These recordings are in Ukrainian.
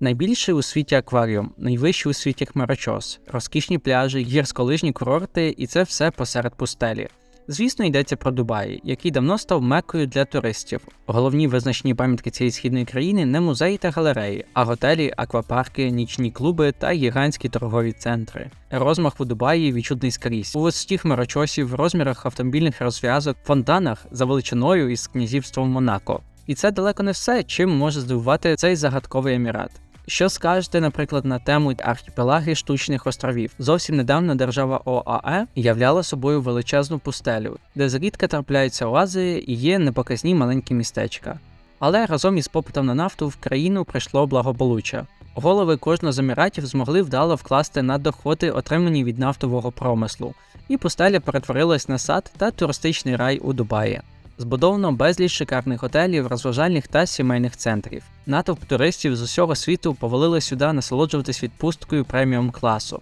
Найбільший у світі акваріум, найвищий у світі хмарочос, розкішні пляжі, гірськолижні курорти, і це все посеред пустелі. Звісно, йдеться про Дубай, який давно став меккою для туристів. Головні визначні пам'ятки цієї східної країни не музеї та галереї, а готелі, аквапарки, нічні клуби та гігантські торгові центри. Розмах у Дубаї відчутний скрізь. У висоті хмарочосів, розмірах автомобільних розв'язок, фонтанах за величиною із князівством Монако. І це далеко не все, чим може здивувати цей загадковий емірат. Що скажете, наприклад, на тему архіпелаги штучних островів? Зовсім недавно держава ОАЕ являла собою величезну пустелю, де зрідка трапляються оази і є непоказні маленькі містечка. Але разом із попитом на нафту в країну прийшло благополуччя. Голови кожного з еміратів змогли вдало вкласти на доходи, отримані від нафтового промислу, і пустеля перетворилась на сад та туристичний рай у Дубаї. Збудовано безліч шикарних готелів, розважальних та сімейних центрів. Натовп туристів з усього світу повалили сюди насолоджуватись відпусткою преміум класу.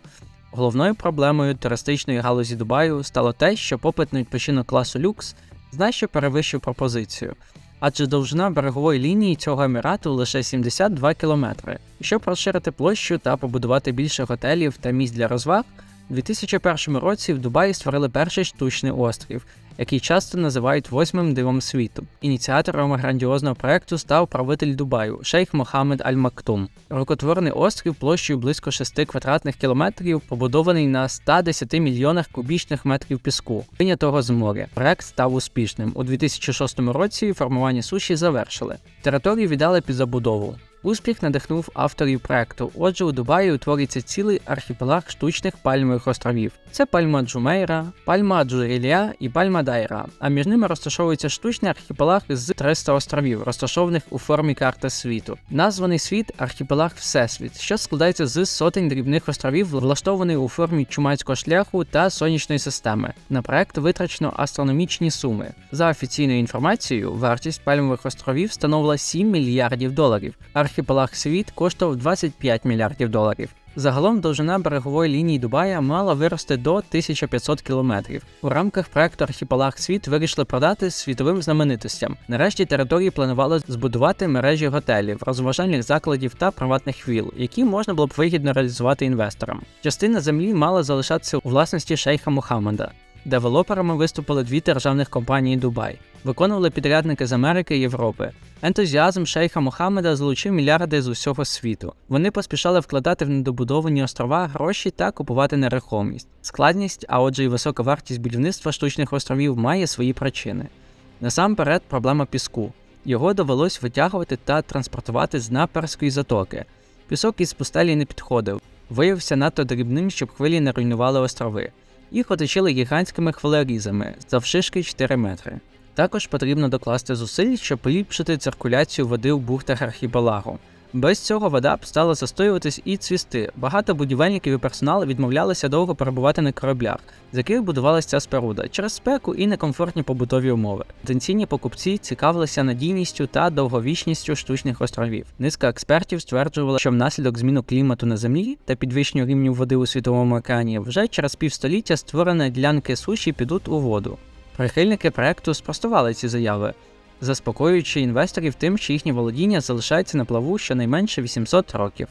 Головною проблемою туристичної галузі Дубаю стало те, що попит на відпочинок класу люкс значно перевищив пропозицію, адже довжина берегової лінії цього емірату лише 72 кілометри. Щоб розширити площу та побудувати більше готелів та місць для розваг, у 2001 році в Дубаї створили перший штучний острів, який часто називають восьмим дивом світу. Ініціатором грандіозного проекту став правитель Дубаю шейх Мохаммед Аль Мактум. Рукотворний острів площею близько 6 квадратних кілометрів, побудований на 110 мільйонах кубічних метрів піску, винятого з моря. Проект став успішним. У 2006 році формування суші завершили. Територію віддали під забудову. Успіх надихнув авторів проекту. Отже, у Дубаї утворюється цілий архіпелаг штучних пальмових островів. Це пальма Джумейра, пальма Джурілія і пальма Дайра. А між ними розташовується штучний архіпелаг з 300 островів, розташованих у формі карти світу. Названий світ архіпелаг Всесвіт, що складається з сотень дрібних островів, влаштований у формі чумацького шляху та сонячної системи. На проект витрачено астрономічні суми. За офіційною інформацією, вартість пальмових островів становила 7 мільярдів доларів. Архіпелаг світ коштував 25 мільярдів доларів. Загалом довжина берегової лінії Дубая мала вирости до 1500 кілометрів. У рамках проекту Архіпелаг Світ вирішили продати світовим знаменитостям. Нарешті території планували збудувати мережі готелів, розважальних закладів та приватних віл, які можна було б вигідно реалізувати інвесторам. Частина землі мала залишатися у власності шейха Мухаммеда. Девелоперами виступили дві державних компанії Дубай, виконували підрядники з Америки і Європи. Ентузіазм шейха Мохаммеда залучив мільярди з усього світу. Вони поспішали вкладати в недобудовані острова гроші та купувати нерухомість. Складність, а отже, і висока вартість будівництва штучних островів має свої причини. Насамперед, проблема піску. Його довелось витягувати та транспортувати з наперської затоки. Пісок із пустелі не підходив, виявився надто дрібним, щоб хвилі не руйнували острови. Їх оточили гігантськими хвилерізами завшишки 4 метри. Також потрібно докласти зусиль, щоб поліпшити циркуляцію води у бухтах архіпелагу. Без цього вода б стала застоюватись і цвісти. Багато будівельників і персоналу відмовлялися довго перебувати на кораблях, з яких будувалася ця споруда через спеку і некомфортні побутові умови. Потенційні покупці цікавилися надійністю та довговічністю штучних островів. Низка експертів стверджувала, що внаслідок зміну клімату на землі та підвищення рівню води у світовому океані вже через півстоліття створені ділянки суші підуть у воду. Прихильники проекту спростували ці заяви, заспокоюючи інвесторів тим, що їхні володіння залишаються на плаву щонайменше 800 років.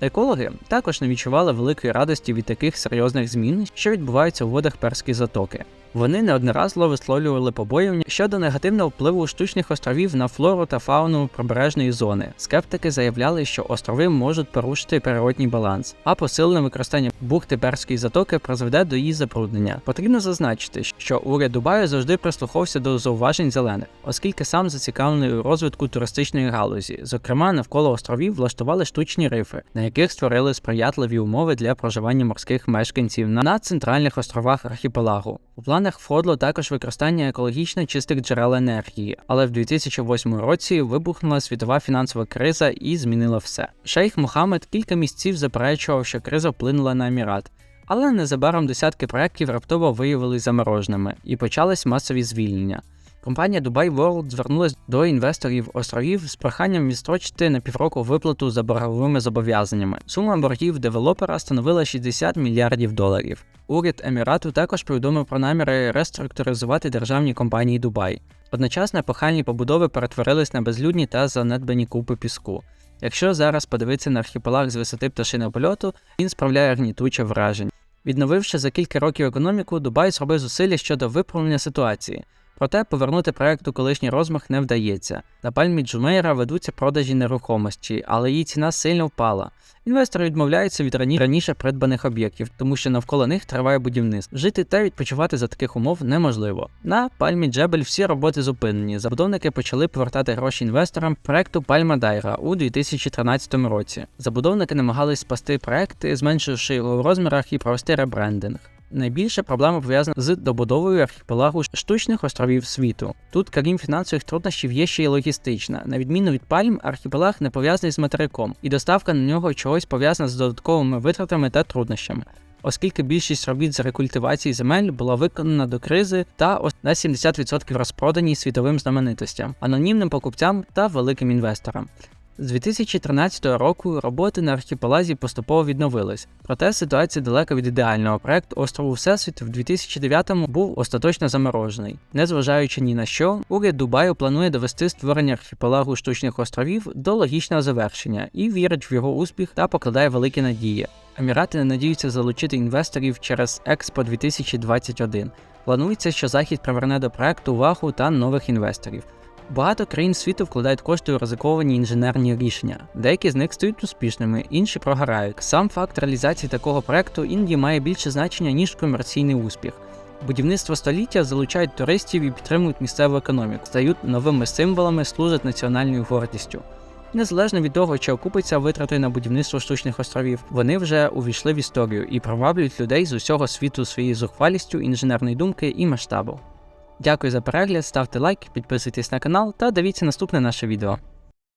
Екологи також не відчували великої радості від таких серйозних змін, що відбуваються у водах перської затоки. Вони неодноразово висловлювали побоювання щодо негативного впливу штучних островів на флору та фауну прибережної зони. Скептики заявляли, що острови можуть порушити природній баланс, а посилене використання бухти Перської затоки призведе до її забруднення. Потрібно зазначити, що уряд Дубаю завжди прислуховувався до зауважень зелених, оскільки сам зацікавлений у розвитку туристичної галузі. Зокрема, навколо островів влаштували штучні рифи, на яких створили сприятливі умови для проживання морських мешканців на центральних островах архіпелагу. У планах входило також використання екологічно чистих джерел енергії, але в 2008 році вибухнула світова фінансова криза і змінила все. Шейх Мухаммед кілька місяців заперечував, що криза вплинула на Емірат. Але незабаром десятки проєктів раптово виявилися замороженими і почались масові звільнення. Компанія Dubai World звернулася до інвесторів островів з проханням відстрочити на півроку виплату за борговими зобов'язаннями. Сума боргів девелопера становила 60 мільярдів доларів. Уряд Емірату також повідомив про наміри реструктуризувати державні компанії Дубай. Одночасно епохальні побудови перетворились на безлюдні та занедбані купи піску. Якщо зараз подивитися на архіпелаг з висоти пташиного польоту, він справляє гнітуче враження. Відновивши за кілька років економіку, Дубай зробив зусилля щодо виправлення ситуації. Проте повернути проекту колишній розмах не вдається. На пальмі Джумейра ведуться продажі нерухомості, але її ціна сильно впала. Інвестори відмовляються від рані- раніше придбаних об'єктів, тому що навколо них триває будівництво. Жити та відпочивати за таких умов неможливо. На пальмі Джебель всі роботи зупинені. Забудовники почали повертати гроші інвесторам проекту Пальма Дайра у 2013 році. Забудовники намагались спасти проекти, зменшивши його в розмірах і провести ребрендинг. Найбільша проблема пов'язана з добудовою архіпелагу штучних островів світу. Тут, крім фінансових труднощів, є ще й логістична. На відміну від пальм, архіпелаг не пов'язаний з материком, і доставка на нього чогось пов'язана з додатковими витратами та труднощами. Оскільки більшість робіт з рекультивації земель була виконана до кризи та на 70% розпродані світовим знаменитостям, анонімним покупцям та великим інвесторам. З 2013 року роботи на архіпелазі поступово відновились, проте ситуація далека від ідеального. Проект острову Всесвіт в 2009-му був остаточно заморожений. Незважаючи ні на що, уряд Дубаю планує довести створення архіпелагу штучних островів до логічного завершення і вірить в його успіх та покладає великі надії. Емірати надіються залучити інвесторів через Експо 2021. Планується, що захід приверне до проекту увагу та нових інвесторів. Багато країн світу вкладають кошти у ризиковані інженерні рішення. Деякі з них стають успішними, інші програють. Сам факт реалізації такого проекту іноді має більше значення ніж комерційний успіх. Будівництво століття залучають туристів і підтримують місцеву економіку, стають новими символами, служать національною гордістю. Незалежно від того, чи окупиться витрати на будівництво штучних островів, вони вже увійшли в історію і приваблюють людей з усього світу своєю зухвалістю, інженерної думки і масштабу. Дякую за перегляд, ставте лайк, підписуйтесь на канал та дивіться наступне наше відео.